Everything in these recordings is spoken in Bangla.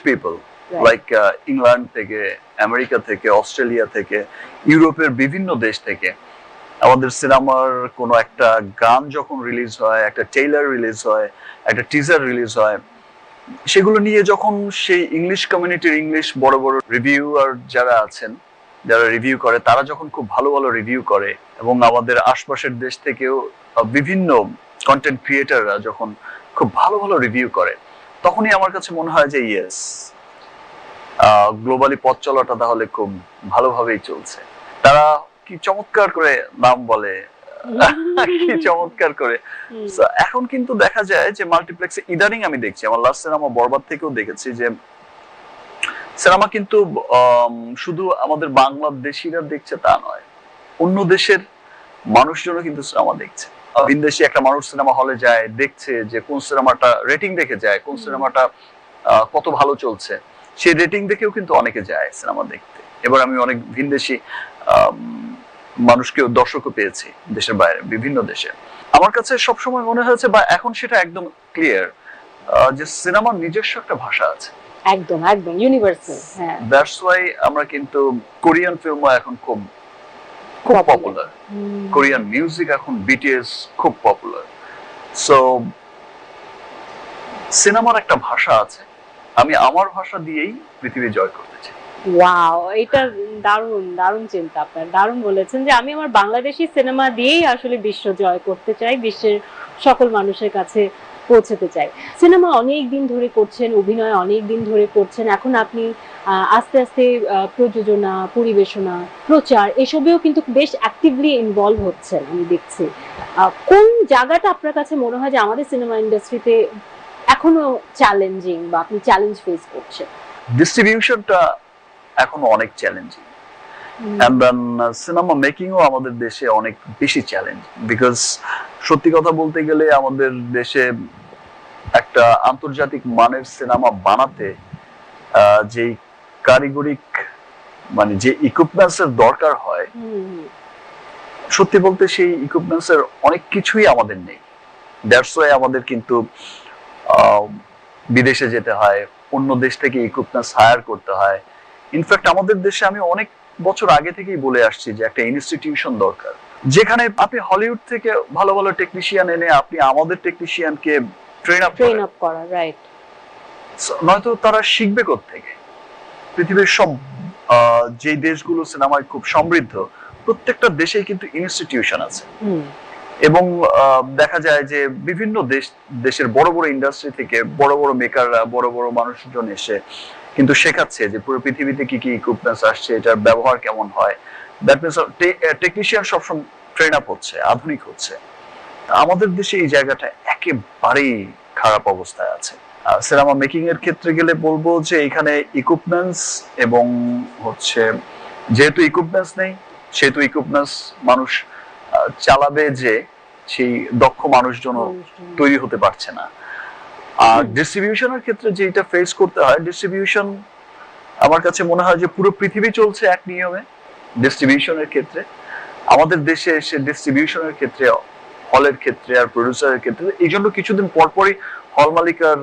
পিপল লাইক ইংল্যান্ড থেকে আমেরিকা থেকে অস্ট্রেলিয়া থেকে ইউরোপের বিভিন্ন দেশ থেকে আমাদের সিনেমার কোনো একটা গান যখন রিলিজ হয় একটা ট্রেইলার রিলিজ হয় একটা টিজার রিলিজ হয় সেগুলো নিয়ে যখন সেই ইংলিশ কমিউনিটির ইংলিশ বড় বড় রিভিউয়ার যারা আছেন যারা রিভিউ করে তারা যখন খুব ভালো ভালো রিভিউ করে এবং আমাদের আশপাশের দেশ থেকেও বিভিন্ন কন্টেন্ট ক্রিয়েটাররা যখন খুব ভালো ভালো রিভিউ করে তখনই আমার কাছে মনে হয় যে ইয়েস গ্লোবালি পথ চলাটা তাহলে খুব ভালোভাবেই চলছে। তারা কি চমৎকার করে নাম বলে কি চমৎকার করে। এখন কিন্তু দেখা যায় যে মাল্টিপ্লেক্সে ইদানিং আমি দেখছি আমার লাস্ট সিনেমা বরবাদ থেকেও দেখেছি যে সিনেমা কিন্তু শুধু আমাদের বাংলাদেশিরা দেখছে তা নয় অন্য দেশের মানুষজনও কিন্তু সিনেমা দেখছে। বিদেশি একটা মানুষ সিনেমা হলে যায় দেখছে যে কোন সিনেমাটা রেটিং দেখে যায় কোন সিনেমাটা কত ভালো চলছে সেই রেটিং দেখেও কিন্তু অনেকে যায় সিনেমা দেখতে। এবার আমি অনেক ভিনদেশি মানুষকেও দর্শকও পেয়েছি দেশের বাইরে বিভিন্ন দেশে। আমার কাছে সবসময় মনে হয়েছে বা এখন সেটা একদম ক্লিয়ার যে সিনেমার নিজস্ব একটা ভাষা আছে। একদম একদম ইউনিভার্সাল হ্যাঁ। দ্যাটস ওয়াই আমরা কিন্তু কোরিয়ান ফিল্মও এখন খুব খুব পপুলার কোরিয়ান মিউজিক এখন বিটিএস খুব পপুলার সো সিনেমার একটা ভাষা আছে। আমি আমার ভাষা দিয়েই পৃথিবী জয় করতে চাই ওয়াও এটা দারুণ দারুণ চিন্তা আপনার। দারুণ বলেছেন যে আমি আমার বাংলাদেশি সিনেমা দিয়েই আসলে বিশ্ব জয় করতে চাই, বিশ্বের সকল মানুষের কাছে পৌঁছতে চাই। সিনেমা অনেক দিন ধরে করছেন, অভিনয় অনেক দিন ধরে করছেন। এখন আপনি আস্তে আস্তে প্রযোজনা পরিবেশনা প্রচার এসবেও কিন্তু বেশ অ্যাক্টিভলি ইনভলভ হচ্ছেন আমি দেখছি। কোন জায়গাটা আপনার কাছে মনে হয় যে আমাদের সিনেমা ইন্ডাস্ট্রিতে এখনও চ্যালেঞ্জিং বা আপনি চ্যালেঞ্জ ফেস করছেন? ডিস্ট্রিবিউশনটা এখনও অনেক চ্যালেঞ্জিং সিনেমা মেকিংও আমাদের দেশে অনেক বেশি চ্যালেঞ্জ বিকজ সত্যি কথা বলতে গেলে আমাদের দেশে একটা আন্তর্জাতিক মানের সিনেমা বানাতে যেই কারিগরিক মানে যে ইকুইপমেন্টস এর দরকার হয় সত্যি বলতে সেই ইকুইপমেন্টস এর অনেক কিছুই আমাদের নেই। দ্যাটস ওয়াই আমাদের কিন্তু বিদেশে যেতে হয় অন্য দেশ থেকে ইকুইপমেন্টস হায়ার করতে হয়। ইনফ্যাক্ট আমাদের দেশে আমি অনেক বছর আগে থেকেই বলে আসছি যে একটা ইনস্টিটিউশন দরকার। যেখানে আপনি হলিউড থেকে ভালো ভালো টেকনিশিয়ান এনে আপনি আমাদের টেকনিশিয়ানকে ট্রেন আপ ট্রেন আপ করা রাইট নয়তো তারা শিখবে থেকে পৃথিবীর সব যে দেশগুলো সিনেমায় খুব সমৃদ্ধ প্রত্যেকটা দেশেই কিন্তু ইনস্টিটিউশন আছে। এবং দেখা যায় যে বিভিন্ন দেশ দেশের বড় বড় ইন্ডাস্ট্রি থেকে বড় বড় মেকাররা বড় বড় মানুষজন এসে কিন্তু শেখাচ্ছে যে পুরো পৃথিবীতে কি কি ইকুইপমেন্টস আসছে এটার ব্যবহার কেমন হয়। দ্যাট মিনস টেকনিশিয়ান সবসময় ট্রেন আপ হচ্ছে আধুনিক হচ্ছে। আমাদের দেশে এই জায়গাটা একেবারেই খারাপ অবস্থায় আছে। সিনেমা মেকিং এর ক্ষেত্রে গেলে বলব যে এখানে ইকুইপমেন্টস এবং হচ্ছে যেহেতু ইকুইপমেন্টস নেই সেহেতু ইকুইপমেন্টস মানুষ চালাবে যে সেই দক্ষ মানুষজন তৈরি হতে পারছে না। আর ডিস্ট্রিবিউশনের ক্ষেত্রে যেটা ফেস করতে হয় ডিস্ট্রিবিউশন আমার কাছে মনে হয় যে পুরো পৃথিবী চলছে এক নিয়মে ডিস্ট্রিবিউশনের ক্ষেত্রে। আমাদের দেশে এসে ডিস্ট্রিবিউশনের ক্ষেত্রে হলের ক্ষেত্রে আর প্রডিউসারের ক্ষেত্রে এই জন্য কিছুদিন পর পরই হল মালিক আর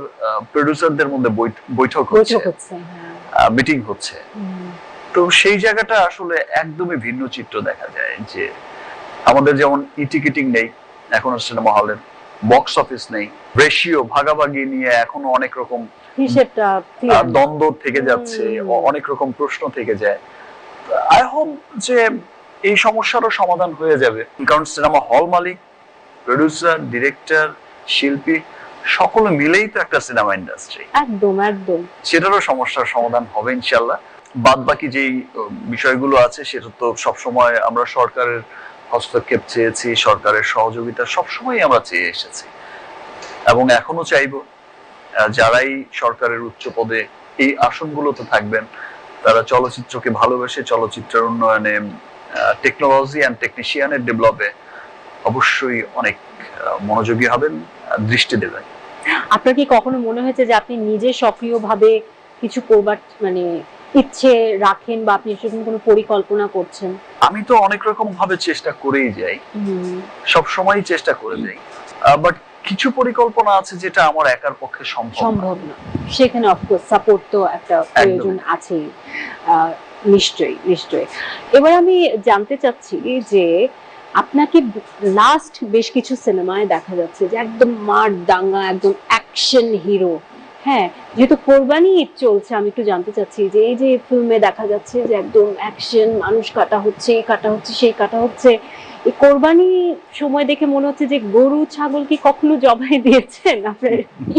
প্রডিউসারদের মধ্যে বৈঠক হচ্ছে। বৈঠক হচ্ছে হ্যাঁ। মিটিং হচ্ছে। তো সেই জায়গাটা আসলে একদমই ভিন্ন চিত্র দেখা যায় যে আমাদের যেমন ই টিকিটিং নেই এখনও সিনেমা হলের বক্স অফিস নেই রেশিও ভাগাভাগি নিয়ে এখনও অনেক রকম হিসেবটা। দ্বন্দ্ব থেকে যাচ্ছে। অনেক রকম প্রশ্ন থেকে যায়। আই হোপ যে এই সমস্যারও সমাধান হয়ে যাবে। কারণ সিনেমা হল মালিক প্রডিউসার ডিরেক্টর শিল্পী সকলে মিলেই তো একটা সিনেমা ইন্ডাস্ট্রি একদম একদম। সেটারও সমস্যার সমাধান হবে ইনশাল্লাহ বাদ বাকি যেই বিষয়গুলো আছে সেটা তো সবসময় আমরা সরকারের হস্তক্ষেপ চেয়েছি সরকারের সহযোগিতা সবসময় আমরা চেয়ে এসেছি। এবং এখনও চাইব যারাই সরকারের উচ্চ পদে এই আসনগুলোতে থাকবেন তারা চলচ্চিত্রকে ভালোবেসে চলচ্চিত্রের উন্নয়নে টেকনোলজি অ্যান্ড টেকনিশিয়ানের ডেভেলপে অবশ্যই অনেক মনোযোগী হবেন দৃষ্টি দেবেন। আপনার কি কখনো মনে হয়েছে যে আপনি নিজে সক্রিয়ভাবে কিছু করবার মানে ইচ্ছে রাখেন বা আপনি সেরকম কোনো পরিকল্পনা করছেন? আমি তো অনেক রকম ভাবে চেষ্টা করেই যাই। সব সময় চেষ্টা করে যাই। বাট কিছু পরিকল্পনা আছে যেটা আমার একার পক্ষে সম্ভব। সম্ভব না। সেখানে অফকোর্স সাপোর্ট তো একটা প্রয়োজন আছে নিশ্চয়ই নিশ্চয়ই। এবার আমি জানতে চাচ্ছি যে আপনাকে লাস্ট বেশ কিছু সিনেমায় দেখা যাচ্ছে যে একদম মার দাঙ্গা একদম অ্যাকশন হিরো হ্যাঁ যেহেতু কোরবানি ঈদ চলছে আমি একটু জানতে চাচ্ছি যে এই যে ফিল্মে দেখা যাচ্ছে যে একদম অ্যাকশন মানুষ কাটা হচ্ছে এই কাটা হচ্ছে সেই কাটা হচ্ছে এই কোরবানি সময় দেখে মনে হচ্ছে যে গরু ছাগল কি কখনো জবাই দিয়েছেন? আপনার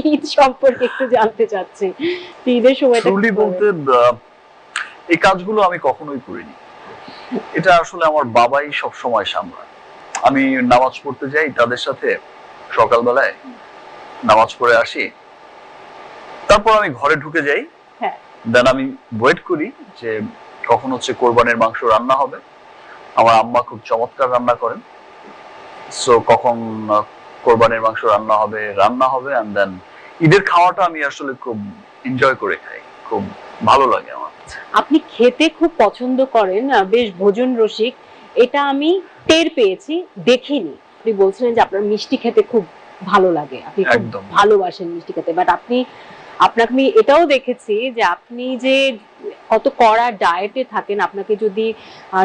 ঈদ সম্পর্কে একটু জানতে চাচ্ছি। ঈদের সময়টা ট্রুলি বলতে এই কাজগুলো আমি কখনোই করিনি। এটা আসলে আমার বাবাই সব সময় সামলায়। আমি নামাজ পড়তে যাই তাদের সাথে সকালবেলায় নামাজ পড়ে আসি। তারপর আমি ঘরে ঢুকে যাই। হ্যাঁ। দেন আমি ওয়েট করি যে কখন হচ্ছে কোরবানির মাংস রান্না হবে। আমার আম্মা খুব চমৎকার রান্না করেন। সো কখন কোরবানির মাংস রান্না হবে রান্না হবে এন্ড দেন ঈদের খাওয়াটা আমি আসলে খুব এনজয় করে খাই। খুব ভালো লাগে আমার। আপনি খেতে খুব পছন্দ করেন বেশ ভোজন রসিক। এটা আমি টের পেয়েছি দেখিনি। আপনি বলছিলেন যে আপনার মিষ্টি খেতে খুব ভালো লাগে। আপনি খুব ভালোবাসেন মিষ্টি খেতে। বাট আপনি আপনাকে আমি এটাও দেখেছি যে আপনি যে কত কড়া ডায়েটে থাকেন আপনাকে যদি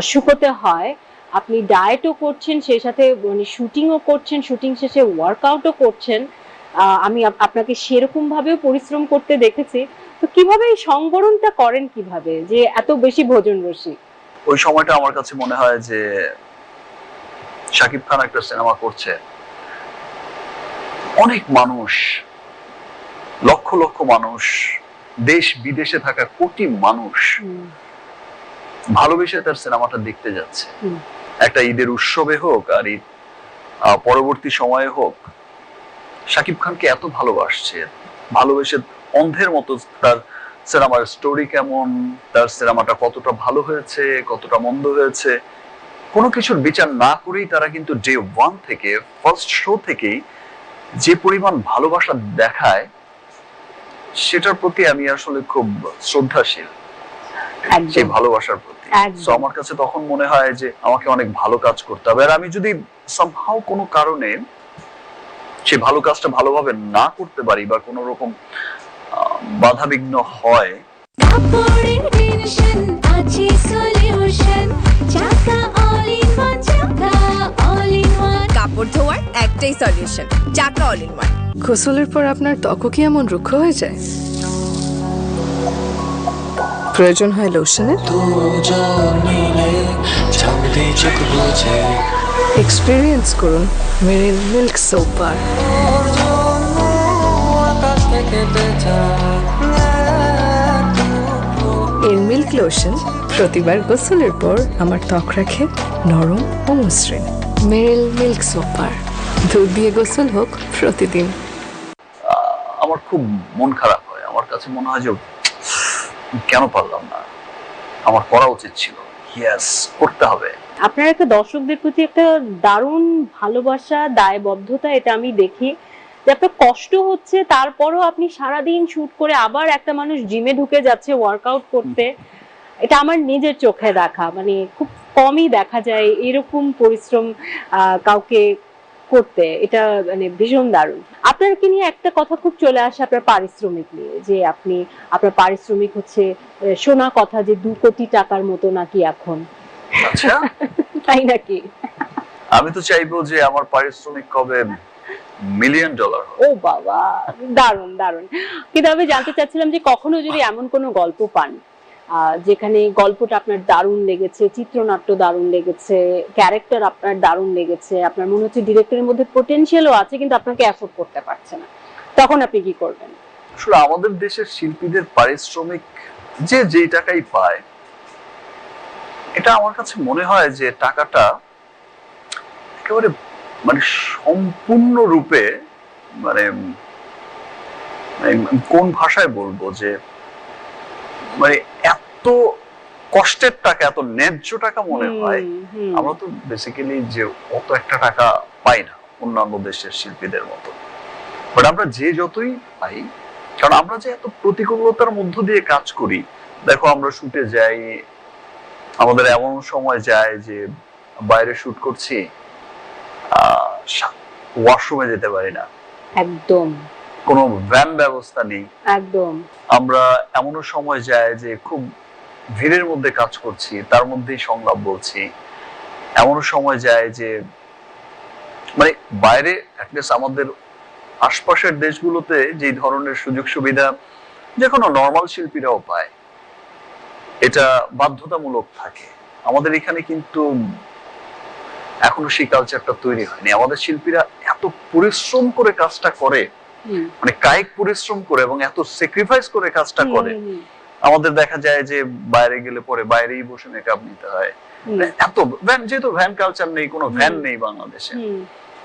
শুকোতে হয় আপনি ডায়েটও করছেন সেই সাথে মানে শুটিংও করছেন শুটিং শেষে ওয়ার্কআউটও করছেন। আহ, আমি আপনাকে সেরকম ভাবেও পরিশ্রম করতে দেখেছি। তো কীভাবে এই সংবরণটা করেন কীভাবে? যে এত বেশি ভোজন রসিক। ওই সময়টা আমার কাছে মনে হয় যে শাকিব খান একটা সিনেমা করছে। অনেক মানুষ লক্ষ লক্ষ মানুষ দেশ বিদেশে থাকা কোটি মানুষ ভালোবেসে তার সিনেমাটা দেখতে যাচ্ছে। একটা ঈদের উৎসবে হোক আর ঈদ পরবর্তী সময়ে হোক শাকিব খানকে এত ভালোবাসছে ভালোবেসে অন্ধের মতো তার সিনেমার স্টোরি কেমন তার সিনেমাটা কতটা ভালো হয়েছে কতটা মন্দ হয়েছে কোনো কিছুর বিচার না করেই তারা কিন্তু ডে ওয়ান থেকে ফার্স্ট শো থেকেই যে পরিমাণ ভালোবাসা দেখায় সেটার প্রতি আমি আসলে খুব শ্রদ্ধাশীল সেই ভালোবাসার প্রতি। আমার কাছে তখন মনে হয় যে আমাকে অনেক ভালো কাজ করতে হবে। আর আমি যদি সামহাও কোনো কারণে সে ভালো কাজটা ভালোভাবে না করতে পারি বা কোনো রকম বাধাবিঘ্ন হয়। কাপড় ধোয়ার একটাই solution Chaka all in one গোসলের পর আপনার ত্বকও কি এমন রুক্ষ হয়ে যায়? প্রয়োজন হয় লোশনের এক্সপিরিয়েন্স করুন মেরিল মিল্ক সোপ লোশন। প্রতিবার গোসলের পর আমার ত্বক রাখে নরম ও মসৃণ। মেরিল মিল্ক সোপ বার দুধ দিয়ে গোসল হোক প্রতিদিন। আমার খুব মন খারাপ হয়। আমার কাছে মনে হয় যে কেন পারলাম না? আমার করা উচিত ছিল। ইয়েস করতে হবে। আপনার একটা দর্শকদের প্রতি একটা দারুণ ভালোবাসা দায়বদ্ধতা এটা আমি দেখি। যে আপনার কষ্ট হচ্ছে তারপরও আপনি সারাদিন শুট করে আবার একটা মানুষ জিমে ঢুকে যাচ্ছে ওয়ার্কআউট করতে। এটা আমার নিজের চোখে দেখা মানে খুব কমই দেখা যায় এরকম পরিশ্রম কাউকে করতে। এটা মানে ভীষণ দারুণ। আপনাকে নিয়ে একটা কথা খুব চলে আসে আপনার পারিশ্রমিক নিয়ে যে আপনি আপনার পারিশ্রমিক হচ্ছে শোনা কথা যে দু কোটি টাকার মতো নাকি এখন। আচ্ছা। তাই নাকি? আমি তো চাইব যে আমার পারিশ্রমিক কবে মিলিয়ন ডলার ও বাবা দারুণ দারুণ। কিন্তু আমি জানতে চাচ্ছিলাম যে কখনো যদি এমন কোনো গল্প পান যেখানে গল্পটা আপনার দারুণ লেগেছে, চিত্রনাট্য দারুণ লেগেছে ক্যারেক্টার আপনার দারুণ লেগেছে, আপনার মনে হচ্ছে ডিরেক্টরের মধ্যে পোটেনশিয়ালও আছে, কিন্তু আপনাকে অ্যাফোর্ড করতে পারছে না। তখন আপনি কি করবেন? আসলে আমাদের দেশের শিল্পীদের পারিশ্রমিক যে যেই টাকাই পায়, এটা আমার কাছে মনে হয় যে টাকাটা একেবারে মানে সম্পূর্ণ রূপে মানে মানে কোন ভাষায় বলব যে মানে এত কষ্টের টাকা এত ন্যায্য টাকা মনে হয়। আমরা তো বেসিক্যালি যে অত একটা টাকা পাই না অন্যান্য দেশের শিল্পীদের মতো। বাট আমরা যে যতই পাই কারণ আমরা যে এত প্রতিকূলতার মধ্য দিয়ে কাজ করি দেখো আমরা শুটে যাই আমাদের এমন সময় যায় যে বাইরে শুট করছি ওয়াশরুমে যেতে পারি না। একদম। কোনো ভ্যান ব্যবস্থা নেই। একদম। আমরা এমনও সময় যায় যে খুব ভিড়ের মধ্যে কাজ করছি তার মধ্যেই সংলাপ বলছি। এমনও সময় যায় যে মানে বাইরে অ্যাটলিস্ট আমাদের আশপাশের দেশগুলোতে যে ধরনের সুযোগ সুবিধা যে কোনো নর্মাল শিল্পীরাও পায় এটা বাধ্যতামূলক থাকে। আমাদের এখানে কিন্তু এখনও সেই কালচারটা তৈরি হয়নি। আমাদের শিল্পীরা এত পরিশ্রম করে কাজটা করে মানে কায়িক পরিশ্রম করে এবং এত স্যাক্রিফাইস করে কাজটা করে আমাদের দেখা যায় যে বাইরে গেলে পরে বাইরেই বসে মেকআপ নিতে হয়। মানে এত ভ্যান যেহেতু ভ্যান কালচার নেই কোনো ভ্যান নেই বাংলাদেশে।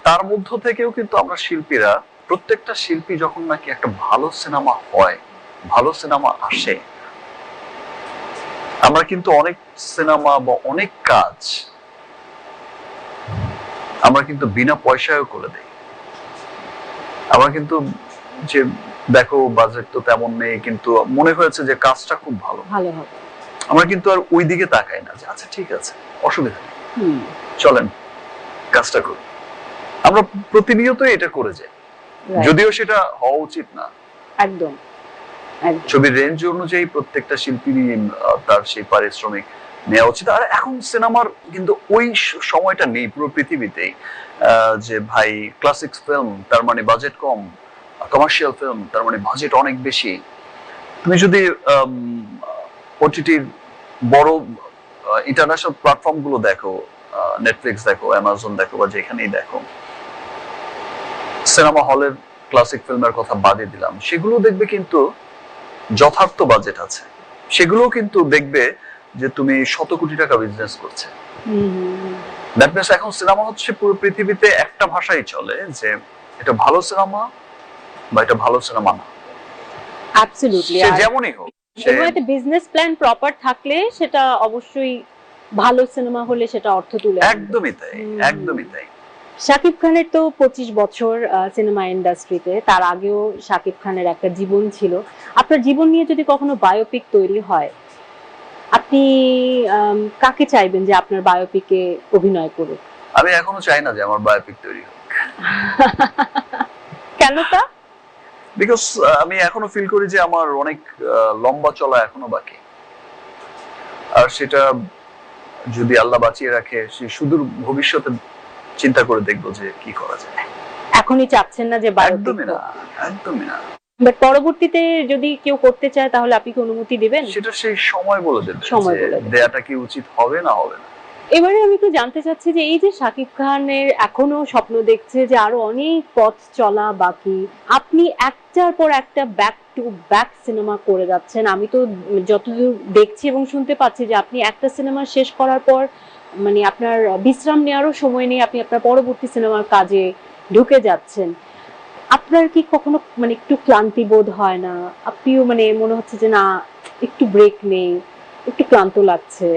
তার মধ্য থেকেও কিন্তু আমরা শিল্পীরা প্রত্যেকটা শিল্পী যখন নাকি একটা ভালো সিনেমা হয় ভালো সিনেমা আসে আমরা কিন্তু অনেক সিনেমা বা অনেক কাজ আমরা কিন্তু বিনা পয়সায়ও করে দেই। আমরা কিন্তু যে দেখো বাজেট তো তেমন নেই কিন্তু মনে হয়েছে যে কাজটা খুব ভালো। ভালো হবে। আমরা কিন্তু আর ওই দিকে তাকাই না যে আচ্ছা ঠিক আছে অসুবিধা নেই। চলেন কাজটা করি। আমরা প্রতিনিয়ত এটা করে যাই। যদিও সেটা হওয়া উচিত না। একদম ছবির রেঞ্জ অনুযায়ী প্রত্যেকটা শিল্পীরই তার সেই পারিশ্রমিক নেওয়া উচিত। আর এখন সিনেমার কিন্তু ওই সময়টা নেই পুরো পৃথিবীতেই। আহ, যে ভাই ক্লাসিক ফিল্ম তার মানে বাজেট কম। কমার্শিয়াল ফিল্ম তার মানে বাজেট অনেক বেশি। তুমি যদি ওটিটির বড় ইন্টারন্যাশনাল প্ল্যাটফর্মগুলো দেখো নেটফ্লিক্স দেখো অ্যামাজন দেখো বা যেখানেই দেখো সিনেমা হলের ক্লাসিক ফিল্মের কথা বাদে দিলাম সেগুলো দেখবে কিন্তু যথার্থ বাজেট আছে। সেগুলো কিন্তু দেখবে যে তুমি শত কোটি টাকা বিজনেস করছে। দ্যাট মিনস এখন সিনেমা হচ্ছে পুরো পৃথিবীতে একটা ভাষাই চলে যে এটা ভালো সিনেমা বা এটা ভালো সিনেমা না। Absolutely, সে যেমনই হোক বিজনেস প্ল্যান প্রপার থাকলে সেটা অবশ্যই ভালো সিনেমা হলে সেটা অর্থ তুলে একদমই তাই একদমই তাই। শাকিব খানের তো পঁচিশ বছর সিনেমা ইন্ডাস্ট্রিতে তার আগেও শাকিব খানের একটা জীবন ছিল। আপনার জীবন নিয়ে যদি কখনো বায়োপিক তৈরি হয় আপনি কাকে চাইবেন যে আপনার বায়োপিকে অভিনয় করুক? আমি এখনও চাই না যে আমার বায়োপিক তৈরি হোক। কেন তা? বিকজ আমি এখনও ফিল করি যে আমার অনেক লম্বা চলা এখনও বাকি। আর সেটা যদি আল্লাহ বাঁচিয়ে রাখে সে সুদূর ভবিষ্যতে চিন্তা করে দেখব যে কি করা যায়। এখনই চাচ্ছেন না যে একদমই না একদমই না। বাট পরবর্তীতে যদি কেউ করতে চায় তাহলে আপনি কি অনুমতি দিবেন? সেটা সেই সময় বলে দেবে সময় বলে দেবে। দেয়াটা কি উচিত হবে না হবে না। এবারে আমি একটু জানতে চাচ্ছি যে এই যে শাকিব খানের এখনও স্বপ্ন দেখছে যে আরও অনেক পথ চলা বাকি, আপনি একটার পর একটা ব্যাক টু ব্যাক সিনেমা করে যাচ্ছেন। আমি তো যতদূর দেখছি এবং শুনতে পাচ্ছি যে আপনি একটা সিনেমা শেষ করার পর মানে আপনার বিশ্রাম নেওয়ারও সময় নেই, আপনি আপনার পরবর্তী সিনেমার কাজে ঢুকে যাচ্ছেন। আপনার কি কখনো মানে একটু ক্লান্তি বোধ হয় না? আপনিও মানে মনে হচ্ছে যে না, একটু ব্রেক নেই, একটু ক্লান্ত লাগছে।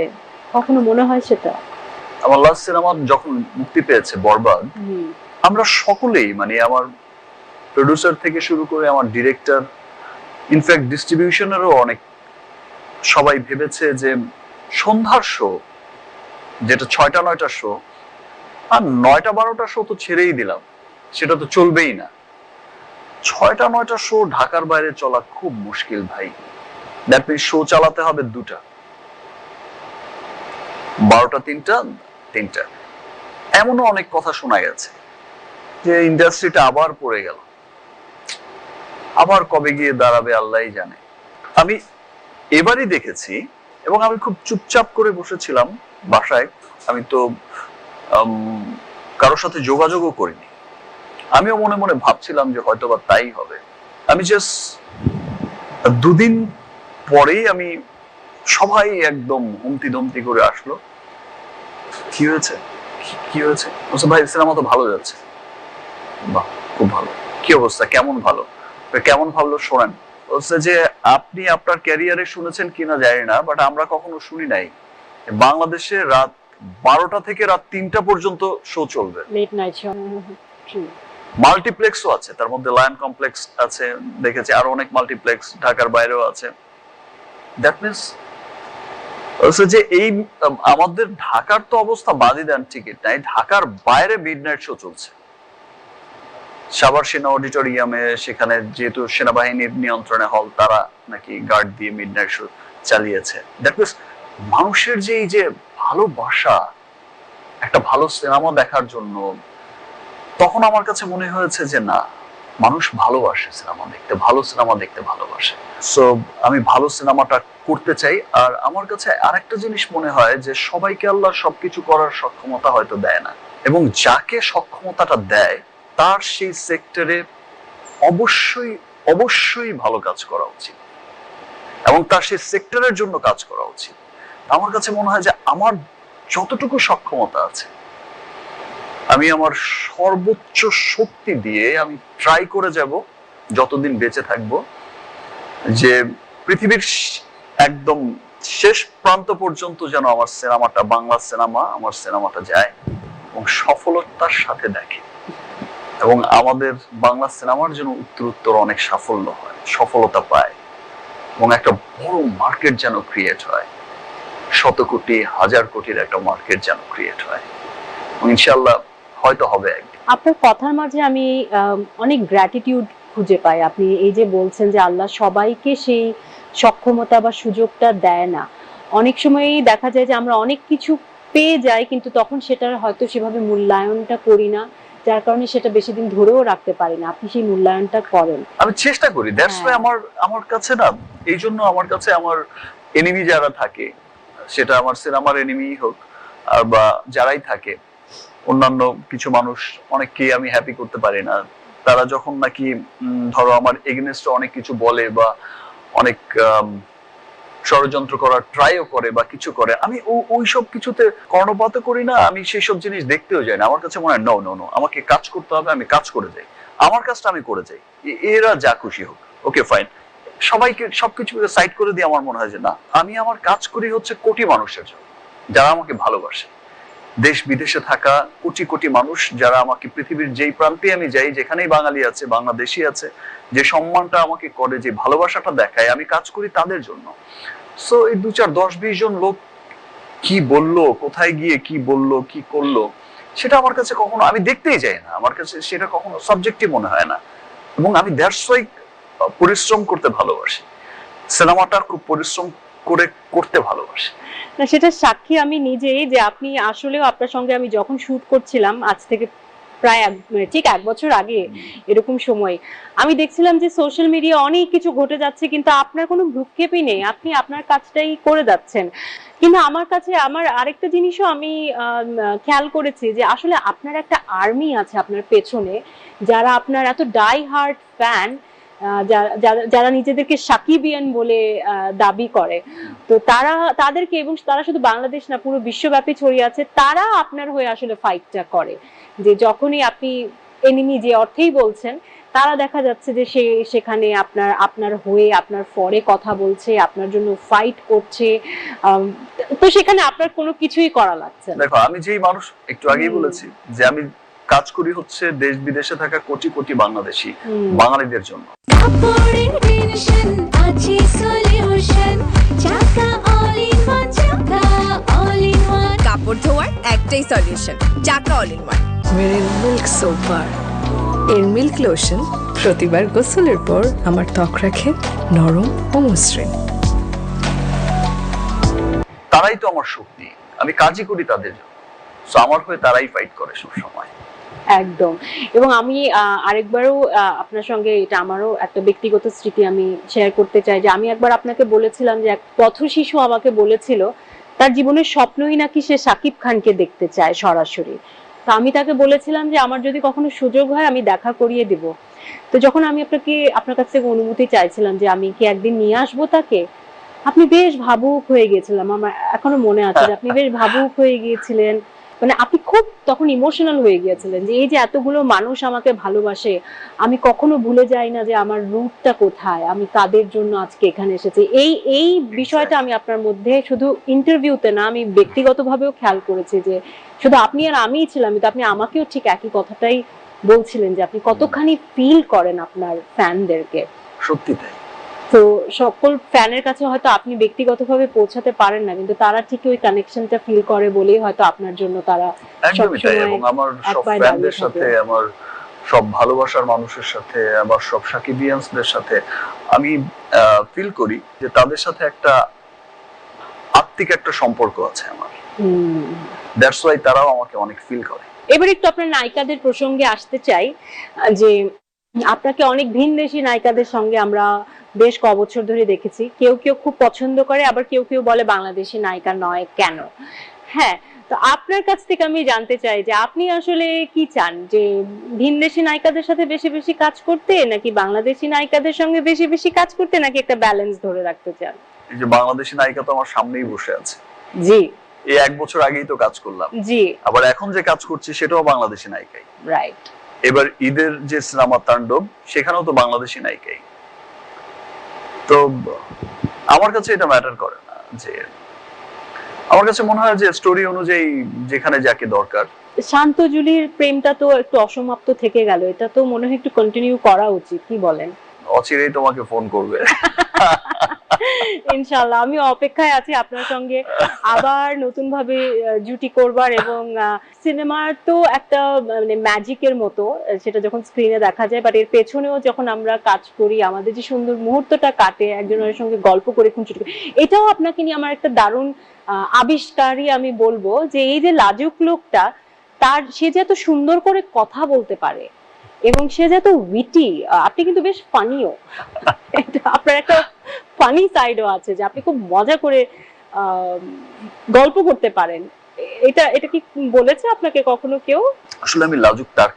কখনো মনে হয় সেটা? আমার লাস্ট সিনেমা যখন মুক্তি পেয়েছে বরবাদ আমরা সকলেই মানে আমার প্রডিউসার থেকে শুরু করে আমার ডিরেক্টর ইনফ্যাক্ট ডিস্ট্রিবিউশনেরও অনেক সবাই ভেবেছে যে সন্ধ্যার শো যেটা ছয়টা নয়টা শো আর নয়টা বারোটা শো তো ছেড়েই দিলাম সেটা তো চলবেই না। ছয়টা নয়টা শো ঢাকার বাইরে চলা খুব মুশকিল ভাই। দ্যাট মিনস শো চালাতে হবে দুটা। বারোটা, তিনটা তিনটা। এমনও অনেক কথা শোনা গেছে যে ইন্ডাস্ট্রিটা আবার পড়ে গেল। আবার কবে গিয়ে দাঁড়াবে আল্লাহ জানে। আমি এবারই দেখেছি এবং আমি খুব চুপচাপ করে বসেছিলাম বাসায়। আমি তো কারোর সাথে যোগাযোগও করিনি। আমিও মনে মনে ভাবছিলাম যে হয়তোবা তাই হবে। আমি জাস্ট দুদিন পরেই আমি সবাই একদম হুমতি ধমতি করে আসলো। কি হয়েছে? কি- হয়েছে? বলছে, ভাই সিনেমা তো ভালো যাচ্ছে। বাহ খুব ভালো। কি অবস্থা? কেমন ভালো? কেমন ভালো? শোনেন বলছে যে আপনি আপনার ক্যারিয়ারে শুনেছেন কিনা জানি না বাট আমরা কখনো শুনি নাই। বাংলাদেশে রাত বারোটা থেকে রাত তিনটা পর্যন্ত শো চলবে। মাল্টিপ্লেক্সও আছে তার মধ্যে লায়ন কমপ্লেক্স আছে দেখেছি। আরও অনেক মাল্টিপ্লেক্স ঢাকার বাইরেও আছে। দ্যাট মিনস যে এই আমাদের ঢাকার তো অবস্থা দেন টিকিট নাই ঢাকার বাইরে শো চলছে। সাভার সেনা অডিটোরিয়ামে সেখানে যেহেতু সেনাবাহিনীর নিয়ন্ত্রণে হল, তারা নাকি গার্ড দিয়ে মিড নাইট শো চালিয়েছে মানুষের যে এই যে ভালোবাসা একটা ভালো সিনেমা দেখার জন্য, তখন আমার কাছে মনে হয়েছে যে না মানুষ ভালোবাসে সিনেমা দেখতে, ভালো সিনেমা দেখতে ভালোবাসে। সো আমি ভালো সিনেমাটা করতে চাই, আর আমার কাছে আরেকটা জিনিস মনে হয় যে সবাইকে আল্লাহ সবকিছু করার সক্ষমতা হয়তো দেয় না। এবং যাকে সক্ষমতাটা দেয়, তার সেই সেক্টরে অবশ্যই অবশ্যই ভালো কাজ করা উচিত। এবং তার সেই সেক্টরের জন্য কাজ করা উচিত। আমার কাছে মনে হয় যে আমার যতটুকু সক্ষমতা আছে আমি আমার সর্বোচ্চ শক্তি দিয়ে আমি ট্রাই করে যাব, যতদিন বেঁচে থাকব, যে পৃথিবীর একদম শেষ প্রান্ত পর্যন্ত যেন আমার সিনেমাটা, বাংলা সিনেমা, আমার সিনেমাটা যায় এবং সফলতার সাথে দেখে। এবং আমাদের বাংলা সিনেমার জন্য উত্তর উত্তর অনেক সাফল্য হয়, সফলতা পায় এবং একটা বড় মার্কেট যেন ক্রিয়েট হয়। শত কোটি হাজার কোটির একটা মার্কেট যেন ক্রিয়েট হয়। ইনশাল্লাহ হয়তো হবে আপনার কথার মাঝে আমি অনেক গ্র্যাটিটিউড খুঁজে পাই। আপনি এই যে বলছেন যে আল্লাহ সবাইকে সেই সক্ষমতা বা সুযোগটা দেয় না। অনেক সময়ই দেখা যায় যে আমরা অনেক কিছু পেয়ে যাই কিন্তু তখন সেটার হয়তো সেভাবে মূল্যায়নটা করি না যার কারণে সেটা বেশি দিন ধরেও রাখতে পারি না। আপনি সেই মূল্যায়নটা করেন। আমি চেষ্টা করি। দ্যাটস হ্যাঁ। আমার আমার কাছে না এই জন্য আমার কাছে আমার এনিমি যারা থাকে সেটা আমার সিনেমার এনিমি হোক আর বা যারাই থাকে অন্যান্য কিছু মানুষ অনেককেই আমি হ্যাপি করতে পারি না। তারা যখন নাকি ধরো আমার এগেনস্ট অনেক কিছু বলে বা অনেক ষড়যন্ত্র করার ট্রাইও করে বা কিছু করে, আমি ওই সব কিছুতে কর্ণপাত করি না, আমি সেই সব জিনিস দেখতেও যাই না। আমার কাছে মনে হয় নো নো নো আমাকে কাজ করতে হবে, আমি কাজ করে যাই। আমার কাজটা আমি করে যাই। এরা যা খুশি হোক। ওকে ফাইন সবাইকে, সবকিছু সাইড করে দিয়ে আমার মনে হয় যে, না, আমি আমার কাজ করি হচ্ছে কোটি মানুষের জন্য, যারা আমাকে ভালোবাসে। দেশ বিদেশে থাকা কোটি কোটি মানুষ যারা আমাকে পৃথিবীর যেই প্রান্তে আমি যাই, যেখানেই বাঙালি আছে, বাংলাদেশি আছে, যে সম্মানটা আমাকে করে, যে ভালোবাসাটা দেখায়, আমি কাজ করি তাদের জন্য। সো এই দু চার দশ বিশ জন লোক কি বলল, কোথায় গিয়ে কি বলল, কি করল, সেটা আমার কাছে কখনো, আমি দেখতেই যাই না। আমার কাছে সেটা কখনো সাবজেক্টিভ মনে হয় না। এবং আমি দ্যাটস পরিশ্রম করতে ভালোবাসি। সিনেমাটা খুব পরিশ্রম করে করতে ভালোবাসি। না সেটা সাক্ষী আমি নিজেই যে আপনি আসলেও আপনার সঙ্গে আমি যখন শুট করছিলাম আজ থেকে প্রায় মানে ঠিক এক বছর আগে এরকম সময় আমি দেখছিলাম যে সোশ্যাল মিডিয়া অনেক কিছু ঘটে যাচ্ছে কিন্তু আপনার কোনো ভ্রুক্ষেপই নেই আপনি আপনার কাজটাই করে যাচ্ছেন। কিন্তু আমার কাছে আমার আরেকটা জিনিসও আমি আম, খেয়াল করেছি যে আসলে আপনার একটা আর্মি আছে আপনার পেছনে যারা আপনার এত ডাই হার্ট ফ্যান যারা নিজেদেরকে সাকিবিয়ান বলে দাবি করে। তো তারা তাদেরকে এবং তারা শুধু বাংলাদেশ না পুরো বিশ্বব্যাপী ছড়িয়ে আছে তারা আপনার হয়ে আসলে ফাইটটা করে। যে যখনই আপনি এনিমি যে অর্থেই বলছেন তারা দেখা যাচ্ছে যে সে সেখানে আপনার আপনার হয়ে আপনার ফরে কথা বলছে আপনার জন্য ফাইট করছে তো সেখানে আপনার কোনো কিছুই করা লাগছে না। দেখো আমি যেই মানুষ একটু আগেই বলেছি যে আমি কাজ করি হচ্ছে দেশ বিদেশে থাকা কোটি কোটি বাংলাদেশি বাঙালিদের জন্য। কাপড় ধোয়ার একটাই solution Chaka all in one Meril milk soap bar এর মিল্ক লোশন প্রতিবার গোসলের পর আমার ত্বক রাখে নরম ও মসৃণ। তারাই তো আমার শক্তি। আমি কাজই করি তাদের জন্য। So আমার হয়ে তারাই ফাইট করে সব সময় একদম। এবং আমি আরেকবারও আপনার সঙ্গে এটা আমারও একটা ব্যক্তিগত স্মৃতি আমি শেয়ার করতে চাই যে আমি একবার আপনাকে বলেছিলাম যে এক পথ শিশু আমাকে বলেছিল, তার জীবনের স্বপ্নই নাকি সে সাকিব খানকে দেখতে চায় সরাসরি। তো আমি তাকে বলেছিলাম যে আমার যদি কখনো সুযোগ হয় আমি দেখা করিয়ে দিব। তো যখন আমি আপনাকে, আপনার কাছ থেকে অনুমতি চাইছিলাম যে আমি কি একদিন নিয়ে আসব তাকে, আপনি বেশ ভাবুক হয়ে গিয়েছিলাম আমার, এখনও মনে আছে আপনি বেশ ভাবুক হয়ে গিয়েছিলেন। মানে আপনি খুব তখন ইমোশনাল হয়ে গিয়েছিলেন যে এই যে এতগুলো মানুষ আমাকে ভালোবাসে, আমি কখনো ভুলে যাই না যে আমার রুটটা কোথায়, আমি কাদের জন্য আজকে এখানে এসেছি। এই এই বিষয়টা আমি আপনার মধ্যে শুধু ইন্টারভিউতে না, আমি ব্যক্তিগতভাবেও খেয়াল করেছি যে শুধু আপনি আর আমিই ছিলাম, কিন্তু আপনি আমাকেও ঠিক একই কথাটাই বলছিলেন যে আপনি কতখানি ফিল করেন আপনার ফ্যানদেরকে সত্যি তাই। তো সকল ফ্যানের কাছে হয়তো আপনি ব্যক্তিগতভাবে পৌঁছাতে পারেন না কিন্তু তারা ঠিক ওই কানেকশনটা ফিল করে বলেই হয়তো আপনার জন্য তারা এবং আমার সব ফ্যানদের সাথে আমার সব ভালোবাসার মানুষের সাথে আবার সব সাকিবিয়ান্সদের সাথে আমি ফিল করি যে তাদের সাথে একটা আত্মিক একটা সম্পর্ক আছে আমার। দ্যাটস ওয়াই তারাও আমাকে অনেক ফিল করে। এবার একটু আপনার নায়িকাদের প্রসঙ্গে আসতে চাই যে আপনাকে অনেক ভিনদেশী নায়িকাদের সঙ্গে আমরা বেশ ক বছর ধরে দেখেছি। কেউ কেউ খুব পছন্দ করে আবার কেউ কেউ বলে বাংলাদেশি নায়িকা নয় কেন? হ্যাঁ তো আপনার কাছ থেকে আমি জানতে চাই যে আপনি আসলে কি চান? যে ভিনদেশি নায়িকাদের সাথে বেশি বেশি কাজ করতে নাকি বাংলাদেশি নায়িকাদের সঙ্গে বেশি বেশি কাজ করতে নাকি একটা ব্যালেন্স ধরে রাখতে চান? এই যে বাংলাদেশি নায়িকা তো আমার সামনেই বসে আছে। জি। এই এক বছর আগেই তো কাজ করলাম। জি। আবার এখন যে কাজ করছি সেটাও বাংলাদেশি নায়িকাই। রাইট এবার ঈদের যে সিনেমা তাণ্ডব সেখানেও তো বাংলাদেশি নায়িকাই। তো আমার কাছে এটা ম্যাটার করে না যে আমার কাছে মনে হয় যে স্টোরি অনুযায়ী যেখানে যাকে দরকার। শান্ত জুলির প্রেমটা তো একটু অসমাপ্ত থেকে গেল এটা তো মনে হয় একটু কন্টিনিউ করা উচিত কি বলেন? অচিরেই তোমাকে ফোন করবে। ইনশাল্লাহ আমি অপেক্ষায় আছি আপনার সঙ্গে। আবার নতুন ভাবে জুটি করবার এবং সিনেমার তো একটা মানে ম্যাজিকের মতো, সেটা যখন স্ক্রিনে দেখা যায় বাট এর পেছনেও যখন আমরা কাজ করি, আমাদের যে সুন্দর মুহূর্তটা কাটে, একজনের সঙ্গে গল্প করে খুঁজে এটাও আপনাকে নিয়ে আমার একটা দারুণ আবিষ্কারই আমি বলব যে এই যে লাজুক লোকটা, তার, সে যে এত সুন্দর করে কথা বলতে পারে এবং সে যে এত উইটি আপনি কিন্তু বেশ ফানিও আপনার একটা ফানি সাইডও আছে যে আপনি খুব মজা করে গল্প করতে পারেন। এটা এটা কি বলেছে আপনাকে কখনো কেউ? আসলে আমি লাজুক তার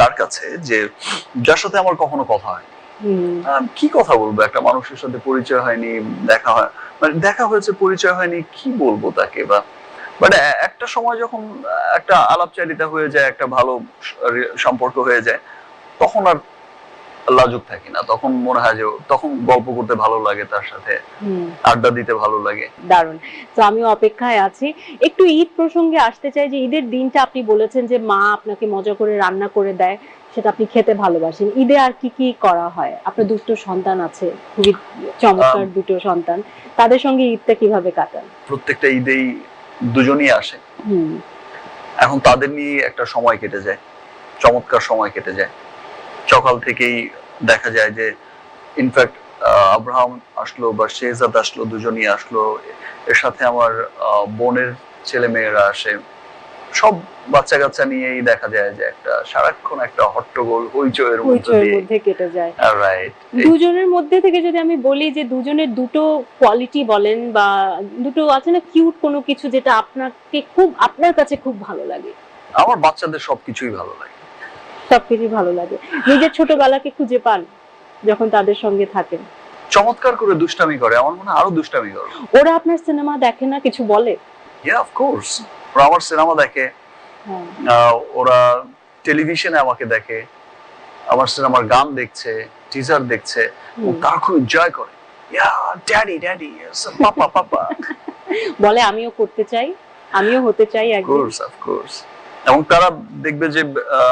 তার কাছে যে যার সাথে আমার কখনো কথা হয় কি কথা বলব? একটা মানুষের সাথে পরিচয় হয়নি দেখা হয় মানে দেখা হয়েছে পরিচয় হয়নি কি বলব তাকে? বা বাট একটা সময় যখন একটা আলাপচারিতা হয়ে যায় একটা ভালো সম্পর্ক হয়ে যায় তখন আর লাজুক থাকি না। তখন মনে হয় যে তখন গল্প করতে ভালো লাগে তার সাথে আড্ডা দিতে ভালো লাগে। দারুণ। তো আমিও অপেক্ষায় আছি। একটু ঈদ প্রসঙ্গে আসতে চাই যে ঈদের দিনটা আপনি বলেছেন যে মা আপনাকে মজা করে রান্না করে দেয় সেটা আপনি খেতে ভালোবাসেন। ঈদে আর কি কি করা হয়? আপনার দুটো সন্তান আছে খুবই চমৎকার দুটো সন্তান। তাদের সঙ্গে ঈদটা কীভাবে কাটান? প্রত্যেকটা ঈদেই দুজনই আসে। হুম। এখন তাদের নিয়ে একটা সময় কেটে যায় চমৎকার সময় কেটে যায়। সকাল থেকেই দেখা যায় যে ইনফ্যাক্ট আব্রাহাম আসলো বা শেহজাদ আসলো দুজনই আসলো। এর সাথে আমার বোনের ছেলে মেয়েরা আসে। সব বাচ্চা কাচ্চা নিয়েই দেখা যায় যে একটা সারাক্ষণ একটা হট্টগোল হইচয়ের মধ্যে কেটে যায়। রাইট দুজনের মধ্যে থেকে যদি আমি বলি যে দুজনের দুটো কোয়ালিটি বলেন বা দুটো আছে না কিউট কোনো কিছু যেটা আপনাকে খুব আপনার কাছে খুব ভালো লাগে? আমার বাচ্চাদের সবকিছুই ভালো লাগে। সবকিছু ভালো লাগে। নিজের ছোটবেলাকে খুঁজে পান যখন তাদের সঙ্গে থাকেন। চমৎকার করে দুষ্টামি করে আমার মনে হয় আরও দুষ্টামি করে। ওরা আপনার সিনেমা দেখে না কিছু বলে? ইয়া অফ কোর্স ওরা আমার সিনেমা দেখে। হ্যাঁ। ওরা টেলিভিশনে আমাকে দেখে আমার সিনেমার গান দেখছে টিজার দেখছে। তারা খুব এনজয় করে। ইয়া ড্যাডি ড্যাডি পাপা পাপা বলে আমিও করতে চাই আমিও হতে চাই একদিন। কোর্স অফ কোর্স এবং তারা দেখবে যে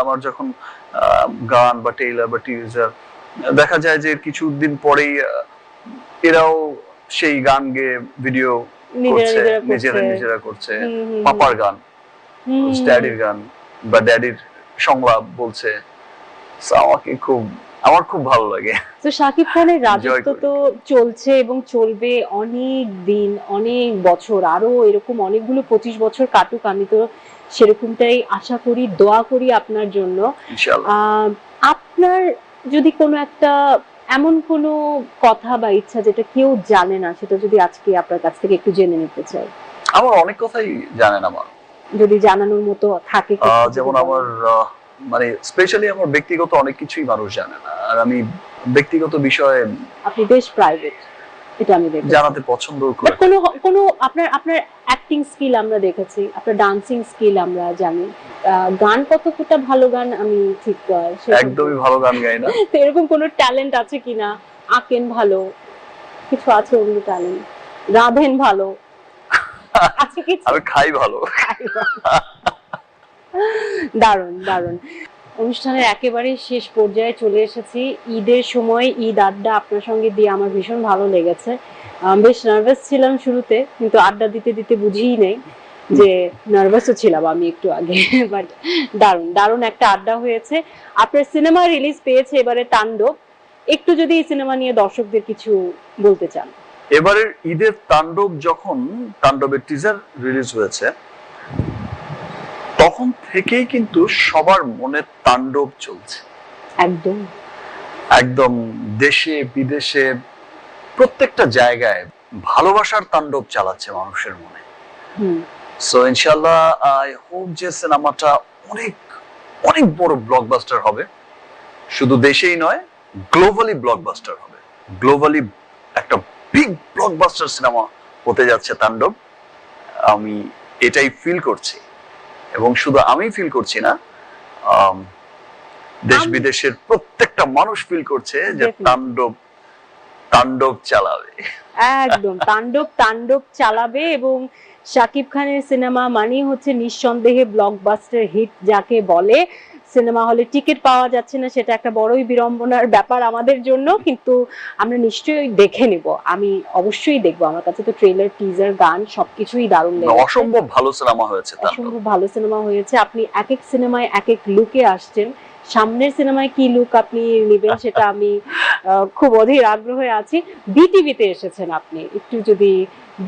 আমার যখন গান বা টেইলার বা টিজার দেখা যায় যে কিছুদিন পরেই আহ, এরাও সেই গান গেয়ে ভিডিও করছে নিজেরা নিজেরা করছে। পাপার গান। ড্যাডির গান বা ড্যাডির সংলাপ বলছে। আমাকে খুব আমার খুব ভালো লাগে। তো শাকিব খানের রাজত্ব তো চলছে এবং চলবে অনেক দিন অনেক বছর আরও এরকম অনেকগুলো পঁচিশ বছর কাটুক আমি তো সেরকমটাই আশা করি দোয়া করি আপনার জন্য। আপনার যদি কোনো একটা এমন কোনো কথা বা ইচ্ছা যেটা কেউ জানে না সেটা যদি আজকে আপনার কাছ থেকে একটু জেনে নিতে চাই আমার অনেক কথাই জানেন আমার। যদি জানানোর মতো থাকে যেমন আমার মানে স্পেশালি আমার ব্যক্তিগত অনেক কিছুই মানুষ জানে না। আর আমি ব্যক্তিগত বিষয়ে আপনি বেশ প্রাইভেট এটা আমি দেখি জানাতে পছন্দ করি। কোনো কোনো আপনার আপনার অ্যাক্টিং স্কিল আমরা দেখেছি আপনার ডান্সিং স্কিল আমরা জানি। গান কতটা ভালো গান আমি ঠিক একদমই ভালো গান গাই না। তো এরকম কোনো ট্যালেন্ট আছে কিনা? আঁকেন ভালো কিছু আছে অন্য ট্যালেন্ট রাধেন ভালো। আছে কিছু আমি খাই ভালো। দারুণ দারুণ। অনুষ্ঠানের একেবারে শেষ পর্যায়ে চলে এসেছি। ঈদের সময় ঈদ আড্ডা আপনার সঙ্গে দিয়ে আমার ভীষণ ভালো লেগেছে। বেশ নার্ভাস ছিলাম শুরুতে, কিন্তু আড্ডা দিতে দিতে বুঝিই নেই যে নার্ভাসও ছিলাম আমি একটু আগে বাট দারুণ দারুণ একটা আড্ডা হয়েছে। আপনার সিনেমা রিলিজ পেয়েছে এবারে তাণ্ডব। একটু যদি এই সিনেমা নিয়ে দর্শকদের কিছু বলতে চান। এবারের ঈদের তাণ্ডব যখন, তাণ্ডবের টিজার রিলিজ হয়েছে তখন থেকেই কিন্তু সবার মনে তাণ্ডব চলছে। একদম। একদম দেশে বিদেশে প্রত্যেকটা জায়গায় ভালোবাসার তাণ্ডব চালাচ্ছে মানুষের মনে। হুম। সো ইনশাল্লাহ আই হোপ যে সিনেমাটা অনেক অনেক বড় ব্লকবাস্টার হবে। শুধু দেশেই নয় গ্লোবালি ব্লকবাস্টার হবে। গ্লোবালি একটা বিগ ব্লকবাস্টার সিনেমা হতে যাচ্ছে তাণ্ডব। আমি এটাই ফিল করছি। এবং শুধু আমি ফিল করছি না দেশ বিদেশের প্রত্যেকটা মানুষ ফিল করছে যে তান্ডব তাণ্ডব তাণ্ডব চালাবে। একদম তাণ্ডব তাণ্ডব চালাবে এবং শাকিব খানের সিনেমা মানেই হচ্ছে নিঃসন্দেহে ব্লকবাস্টার হিট যাকে বলে। সিনেমা হলে টিকিট পাওয়া যাচ্ছে না সেটা একটা বড়ই বিড়ম্বনার ব্যাপার আমাদের জন্য কিন্তু আমরা নিশ্চয়ই দেখে নেব। আমি অবশ্যই দেখব আমার কাছে তো ট্রেলার টিজার গান সবকিছুই দারুণ লেগেছে। অসম্ভব ভালো সিনেমা হয়েছে অসম্ভব ভালো সিনেমা হয়েছে আপনি এক এক সিনেমায় এক এক লুকে আসছেন। সামনের সিনেমায় কি লুক আপনি নেবেন সেটা আমি খুব অধীর আগ্রহে আছি। বিটিভিতে এসেছেন আপনি একটু যদি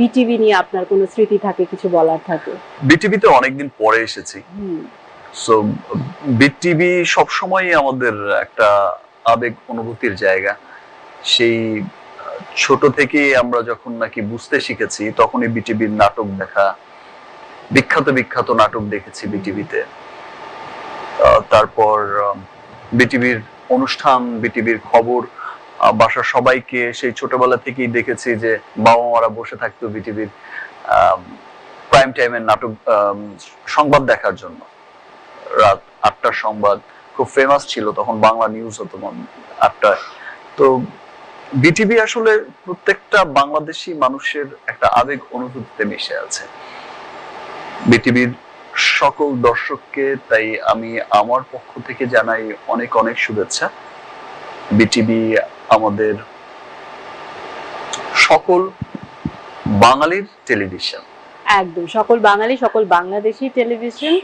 বিটিভি নিয়ে আপনার কোনো স্মৃতি থাকে কিছু বলার থাকে। বিটিভিতে অনেকদিন পরে এসেছি। সো বিটিভি সবসময় আমাদের একটা আবেগ অনুভূতির জায়গা। সেই ছোট থেকে আমরা যখন নাকি বুঝতে শিখেছি, তখনই বিটিভির নাটক দেখা, বিখ্যাত বিখ্যাত নাটক দেখেছি বিটিভিতে তারপর বিটিভির অনুষ্ঠান বিটিভির খবর বাসার সবাইকে সেই ছোটবেলা থেকেই দেখেছি যে বাবা মারা বসে থাকতো বিটিভির প্রাইম টাইমের নাটক সংবাদ দেখার জন্য। রাত আটটার সংবাদ খুব ফেমাস ছিল, তখন বাংলা নিউজ হতো আটটায়। তো বিটিভি আসলে প্রত্যেকটা বাংলাদেশি মানুষের একটা আবেগ অনুভূতিতে মিশে আছে। বিটিভির সকল দর্শককে তাই আমি আমার পক্ষ থেকে জানাই অনেক অনেক শুভেচ্ছা। বিটিভি আমাদের সকল বাঙালির টেলিভিশন একদম সকল বাঙালি সকল বাংলাদেশি টেলিভিশন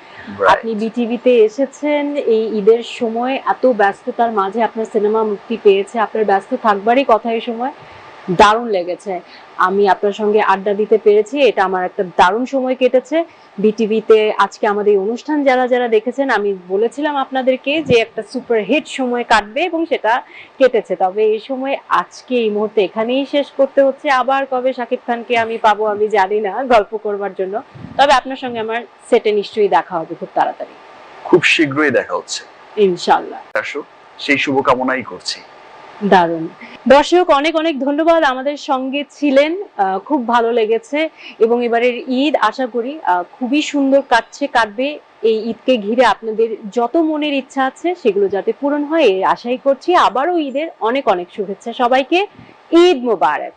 আপনি বিটিভিতে এসেছেন এই ঈদের সময় এত ব্যস্ততার মাঝে আপনার সিনেমা মুক্তি পেয়েছে আপনার ব্যস্ত থাকবারই কথা এই সময়। দারুণ লেগেছে। আমি আপনার সঙ্গে আড্ডা দিতে পেরেছি এটা আমার একটা দারুণ সময় কেটেছে। বিটিভিতে আজকে আমাদের এই অনুষ্ঠান যারা যারা দেখেছেন আমি বলেছিলাম আপনাদেরকে যে একটা সুপার হিট সময় কাটবে এবং সেটা কেটেছে। তবে এই সময় আজকে এই মুহূর্তে এখানেই শেষ করতে হচ্ছে। আবার কবে শাকিব খানকে আমি পাবো আমি জানি না গল্প করবার জন্য। তবে আপনার সঙ্গে আমার সেটে নিশ্চয়ই দেখা হবে খুব তাড়াতাড়ি। খুব শীঘ্রই দেখা হচ্ছে। ইনশাল্লাহ সেই শুভকামনাই করছি। দারুণ। দর্শক, অনেক অনেক ধন্যবাদ আমাদের সঙ্গে ছিলেন। খুব ভালো লেগেছে এবং এবারের ঈদ আশা করি খুবই সুন্দর কাটছে, কাটবে। এই ঈদকে ঘিরে আপনাদের যত মনের ইচ্ছা আছে সেগুলো যাতে পূরণ হয়, এই আশাই করছি। আবারও ঈদের অনেক অনেক শুভেচ্ছা সবাইকে। ঈদ মোবারক।